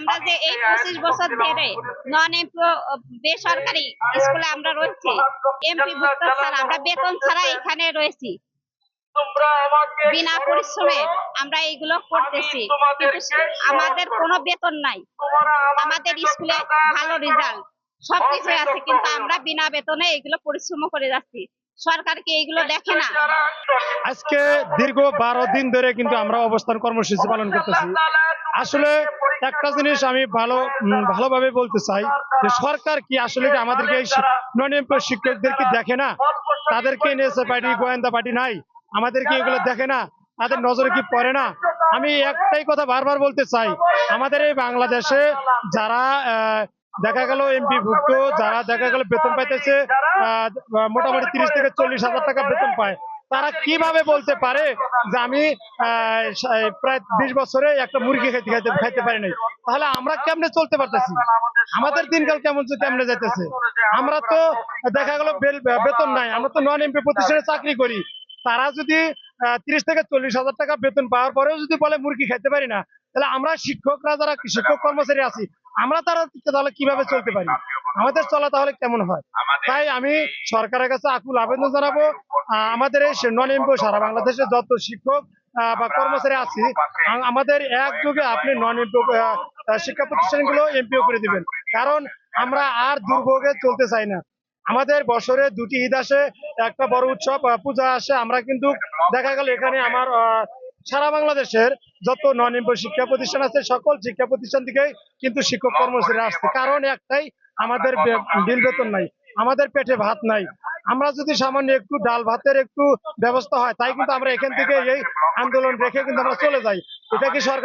আমরা যে এই পঁচিশ বছর ধরে নন বেসরকারি স্কুলে আমরা রয়েছি এমপি ভুক্ত ছাড়া আমরা বেতন ছাড়া এখানে রয়েছি। বিনা পরিশ্রমে আমরা এইগুলো করতেছি আমাদের কোনো বেতন নাই। আমাদের স্কুলে ভালো রেজাল্ট সবকিছু আছে, কিন্তু আমরা বিনা বেতনে এগুলো পরিশ্রম করে যাচ্ছি। দেখে না। আজকে দীর্ঘ বারো দিন ধরে কিন্তু আমরা অবস্থান কর্মসূচি পালন করতেছি। আসলে একটা জিনিস আমি ভালো বলতে চাই যে সরকার কি আসলে আমাদেরকে এই শিক্ষকদেরকে দেখে না? তাদেরকে এনএসএ পার্টি, গোয়েন্দা পার্টি নাই? আমাদেরকে এগুলো দেখে না? তাদের নজরে কি পড়ে না? আমি একটাই কথা বারবার বলতে চাই, আমাদের এই বাংলাদেশে যারা দেখা গেল এমপি ভুক্ত যারা দেখা গেল বেতন পাইতেছে মোটামুটি তিরিশ থেকে চল্লিশ হাজার টাকা বেতন পায়। তারা কীভাবে বলতে পারে যে আমি প্রায় বিশ বছরে একটা মুরগি খাইতে খাইতে খাইতে পারি নাই? তাহলে আমরা কেমনে চলতে পারতেছি? আমাদের দিনকাল কেমন কেমনে যাইতেছে? আমরা তো দেখা গেল বেতন নাই, আমরা তো নন এমপি প্রতিষ্ঠানে চাকরি করি। তারা যদি তিরিশ থেকে চল্লিশ হাজার টাকা বেতন পাওয়ার পরেও যদি বলে মুরগি খাইতে পারি না, তাহলে আমরা শিক্ষকরা যারা শিক্ষক কর্মচারী আছি আমরা তারা তাহলে কীভাবে চলতে পারি? আমাদের চলা তাহলে কেমন হয়? তাই আমি সরকারের কাছে আকুল আবেদন জানাব। আমাদের এই নন এমপি সারা বাংলাদেশে যত শিক্ষক বা কর্মচারী আছি আমাদের একযোগে আপনি নন এমপি শিক্ষা প্রতিষ্ঠানগুলো এমপিও করে দিবেন। কারণ আমরা আর দুর্ভোগে চলতে চাই না। আমাদের বছরে দুটি ঈদ আসে একটা বড় উৎসব পূজা আসে আমরা কিন্তু দেখা গেল এখানে আমার সারা বাংলাদেশের যত নন এমপ্লয় শিক্ষা প্রতিষ্ঠান আছে, সকল শিক্ষা প্রতিষ্ঠান থেকে কিন্তু শিক্ষক কর্মচারী আসছে। কারণ একটাই, আমাদের বিল বেতন নাই, আমাদের পেটে ভাত নাই। আমরা যদি সামান্য একটু ডাল ভাতের একটু ব্যবস্থা হয়, তাই কিন্তু আমরা এখান থেকে এই আন্দোলন রেখে কিন্তু আমরা চলে যাই। এটা কি সরকার